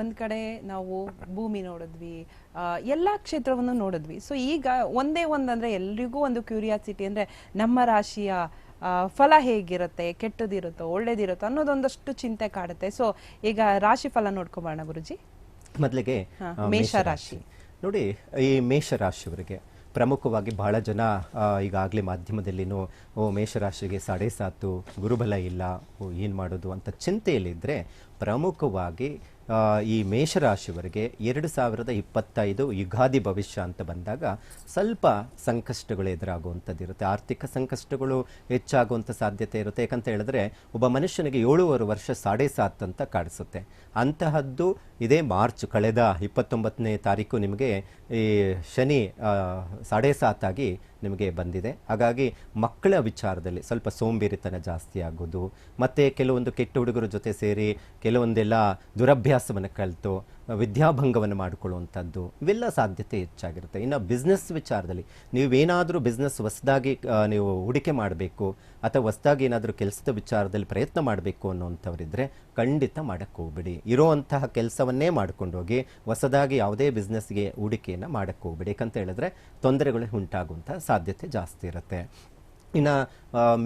ಒಂದ್ ಕಡೆ ನಾವು ಭೂಮಿ ನೋಡಿದ್ವಿ ಆ, ಎಲ್ಲಾ ಕ್ಷೇತ್ರವನ್ನು ನೋಡಿದ್ವಿ. ಸೊ ಈಗ ಒಂದೇ ಒಂದಂದ್ರೆ ಎಲ್ರಿಗೂ ಒಂದು ಕ್ಯೂರಿಯಾಸಿಟಿ ಅಂದ್ರೆ ನಮ್ಮ ರಾಶಿಯ ಫಲ ಹೇಗಿರುತ್ತೆ ಕೆಟ್ಟದಿರುತ್ತೋ ಒಳ್ಳೇದಿರುತ್ತೋ ಅನ್ನೋದೊಂದಷ್ಟು ಚಿಂತೆ ಕಾಡುತ್ತೆ. ಸೊ ಈಗ ರಾಶಿ ಫಲ ನೋಡ್ಕೊಬೋಣ ಗುರುಜಿ. ಮೊದಲಿಗೆ ಮೇಷ ಮೇಷರಾಶಿ ನೋಡಿ ಈ ಮೇಷರಾಶಿಯವರಿಗೆ ಪ್ರಮುಖವಾಗಿ ಬಹಳ ಜನ ಈಗಾಗಲೇ ಮಾಧ್ಯಮದಲ್ಲಿನೂ ಓ ಮೇಷರಾಶಿಗೆ ಸಾಡೆ ಸಾತು ಗುರುಬಲ ಇಲ್ಲ ಓ ಏನು ಮಾಡೋದು ಅಂತ ಚಿಂತೆಯಲ್ಲಿದ್ದರೆ ಪ್ರಮುಖವಾಗಿ ಈ ಮೇಷರಾಶಿಯವರಿಗೆ ಎರಡು ಸಾವಿರದ ಇಪ್ಪತ್ತೈದು ಯುಗಾದಿ ಭವಿಷ್ಯ ಅಂತ ಬಂದಾಗ ಸ್ವಲ್ಪ ಸಂಕಷ್ಟಗಳು ಎದುರಾಗುವಂಥದ್ದು ಇರುತ್ತೆ ಆರ್ಥಿಕ ಸಂಕಷ್ಟಗಳು ಹೆಚ್ಚಾಗುವಂಥ ಸಾಧ್ಯತೆ ಇರುತ್ತೆ. ಯಾಕಂತ ಹೇಳಿದ್ರೆ ಒಬ್ಬ ಮನುಷ್ಯನಿಗೆ ಏಳುವರೆ ವರ್ಷ ಸಾಡೆ ಸಾತ್ ಅಂತ ಕಾಣಿಸುತ್ತೆ. ಅಂತಹದ್ದು ಇದೇ ಮಾರ್ಚ್ ಕಳೆದ ಇಪ್ಪತ್ತೊಂಬತ್ತನೇ ತಾರೀಕು ನಿಮಗೆ ಈ ಶನಿ ಸಾಡೆ ಸಾತಾಗಿ ನಿಮಗೆ ಬಂದಿದೆ. ಹಾಗಾಗಿ ಮಕ್ಕಳ ವಿಚಾರದಲ್ಲಿ ಸ್ವಲ್ಪ ಸೋಂಬೇರಿತನ ಜಾಸ್ತಿ ಆಗೋದು, ಮತ್ತು ಕೆಲವೊಂದು ಕೆಟ್ಟ ಹುಡುಗರ ಜೊತೆ ಸೇರಿ ಕೆಲವೊಂದೆಲ್ಲ ದುರಭ್ಯಾಸವನ್ನು ಕಲಿತು ವಿದ್ಯಾಭಂಗವನ್ನು ಮಾಡಿಕೊಳ್ಳುವಂಥದ್ದು ಇವೆಲ್ಲ ಸಾಧ್ಯತೆ ಹೆಚ್ಚಾಗಿರುತ್ತೆ. ಇನ್ನು ಬಿಸ್ನೆಸ್ ವಿಚಾರದಲ್ಲಿ ನೀವೇನಾದರೂ ಬಿಸ್ನೆಸ್ ಹೊಸದಾಗಿ ನೀವು ಹೂಡಿಕೆ ಮಾಡಬೇಕು ಅಥವಾ ಹೊಸದಾಗಿ ಏನಾದರೂ ಕೆಲಸದ ವಿಚಾರದಲ್ಲಿ ಪ್ರಯತ್ನ ಮಾಡಬೇಕು ಅನ್ನೋಂಥವರಿದ್ದರೆ ಖಂಡಿತ ಮಾಡಕ್ಕೆ ಹೋಗ್ಬೇಡಿ. ಇರೋವಂತಹ ಕೆಲಸವನ್ನೇ ಮಾಡ್ಕೊಂಡು ಹೋಗಿ ಹೊಸದಾಗಿ ಯಾವುದೇ ಬಿಸ್ನೆಸ್ಗೆ ಹೂಡಿಕೆಯನ್ನು ಮಾಡಕ್ಕೆ ಹೋಗ್ಬೇಡಿ. ಯಾಕಂತ ಹೇಳಿದ್ರೆ ತೊಂದರೆಗಳು ಉಂಟಾಗುವಂಥ ಸಾಧ್ಯತೆ ಜಾಸ್ತಿ ಇರುತ್ತೆ. ಇನ್ನು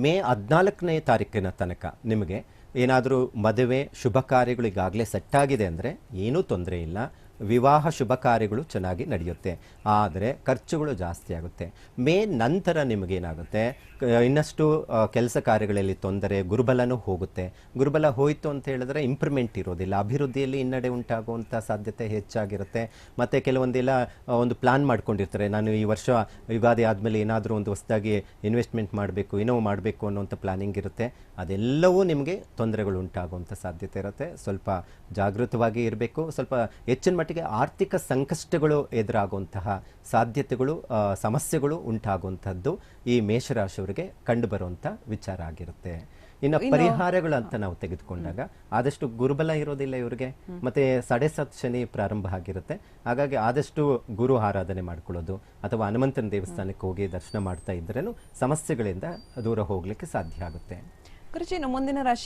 ಮೇ ಹದಿನಾಲ್ಕನೇ ತಾರೀಕಿನ ತನಕ ನಿಮಗೆ ಏನಾದರೂ ಮದುವೆ ಶುಭ ಕಾರ್ಯಗಳು ಈಗಾಗಲೇ ಸೆಟ್ಟಾಗಿದೆ ಅಂದರೆ ಏನೂ ತೊಂದರೆ ಇಲ್ಲ. ವಿವಾಹ ಶುಭ ಕಾರ್ಯಗಳು ಚೆನ್ನಾಗಿ ನಡೆಯುತ್ತೆ. ಆದರೆ ಖರ್ಚುಗಳು ಜಾಸ್ತಿ ಆಗುತ್ತೆ. ಮೇ ನಂತರ ನಿಮಗೇನಾಗುತ್ತೆ ಇನ್ನಷ್ಟು ಕೆಲಸ ಕಾರ್ಯಗಳಲ್ಲಿ ತೊಂದರೆ ಗುರುಬಲನೂ ಹೋಗುತ್ತೆ. ಗುರುಬಲ ಹೋಯಿತು ಅಂತ ಹೇಳಿದ್ರೆ ಇಂಪ್ರೂವ್ಮೆಂಟ್ ಇರೋದಿಲ್ಲ. ಅಭಿವೃದ್ಧಿಯಲ್ಲಿ ಹಿನ್ನಡೆ ಉಂಟಾಗುವಂಥ ಸಾಧ್ಯತೆ ಹೆಚ್ಚಾಗಿರುತ್ತೆ. ಮತ್ತು ಕೆಲವೊಂದೆಲ್ಲ ಒಂದು ಪ್ಲಾನ್ ಮಾಡ್ಕೊಂಡಿರ್ತಾರೆ. ನಾನು ಈ ವರ್ಷ ಯುಗಾದಿ ಆದಮೇಲೆ ಏನಾದರೂ ಒಂದು ಹೊಸದಾಗಿ ಇನ್ವೆಸ್ಟ್ಮೆಂಟ್ ಮಾಡಬೇಕು ಏನೋ ಮಾಡಬೇಕು ಅನ್ನೋಂಥ ಪ್ಲಾನಿಂಗ್ ಇರುತ್ತೆ. ಅದೆಲ್ಲವೂ ನಿಮಗೆ ತೊಂದರೆಗಳು ಉಂಟಾಗುವಂಥ ಸಾಧ್ಯತೆ ಇರುತ್ತೆ. ಸ್ವಲ್ಪ ಜಾಗೃತವಾಗಿ ಇರಬೇಕು. ಸ್ವಲ್ಪ ಹೆಚ್ಚಿನ ಮಟ್ಟಿಗೆ ಆರ್ಥಿಕ ಸಂಕಷ್ಟಗಳು ಎದುರಾಗುವಂತಹ ಸಾಧ್ಯತೆಗಳು ಸಮಸ್ಯೆಗಳು ಉಂಟಾಗುವಂಥದ್ದು ಈ ಮೇಷರಾಶಿಯವರಿಗೆ ಕಂಡುಬರುವಂಥ ವಿಚಾರ ಆಗಿರುತ್ತೆ. ಇನ್ನು ಪರಿಹಾರಗಳು ಅಂತ ನಾವು ತೆಗೆದುಕೊಂಡಾಗ ಆದಷ್ಟು ಗುರುಬಲ ಇರೋದಿಲ್ಲ ಇವರಿಗೆ ಮತ್ತೆ ಸಾಡೆ ಸತ್ ಶನಿ ಪ್ರಾರಂಭ ಆಗಿರುತ್ತೆ. ಹಾಗಾಗಿ ಆದಷ್ಟು ಗುರು ಆರಾಧನೆ ಮಾಡ್ಕೊಳ್ಳೋದು ಅಥವಾ ಹನುಮಂತನ ದೇವಸ್ಥಾನಕ್ಕೆ ಹೋಗಿ ದರ್ಶನ ಮಾಡ್ತಾ ಇದ್ರೇನು ಸಮಸ್ಯೆಗಳಿಂದ ದೂರ ಹೋಗ್ಲಿಕ್ಕೆ ಸಾಧ್ಯ ಆಗುತ್ತೆ. ಮುಂದಿನ ರಾಶಿ